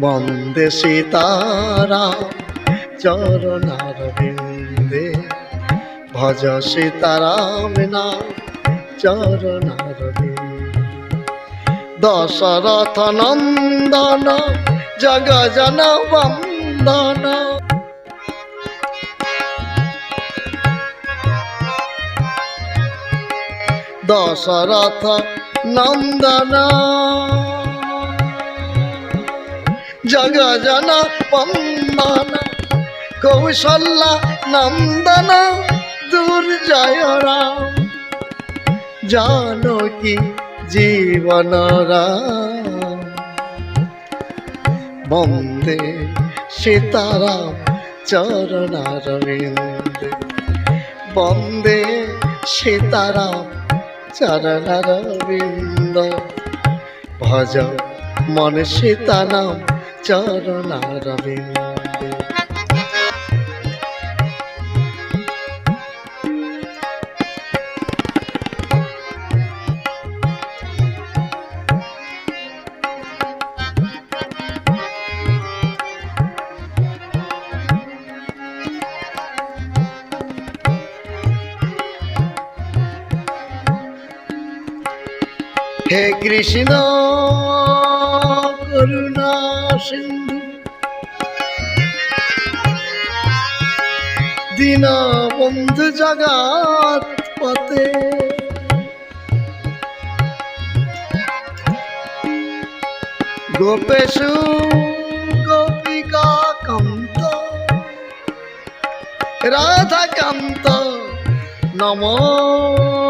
বন্দে সীতারা চরণার বিন্দে। ভজ সীতারাম না চরণার দশরথ নন্দন, জগ জন বন্দন। দশরথ নন্দন। জগ জন বন্দন কৌশল্যা নন্দন দুর্জয় রাম জানকী জীবন রাম বন্দে সীতারাম চরণার বিন্দে সীতারাম চরণার বিন্দ ভজ মন সীতারাম চরণার বিন্দে হে কৃষ্ণ সিন্ধু দীন বন্ধু জগৎ পতে গোপেশু গোপিকা কান্ত। রাধা কান্ত নমস্তে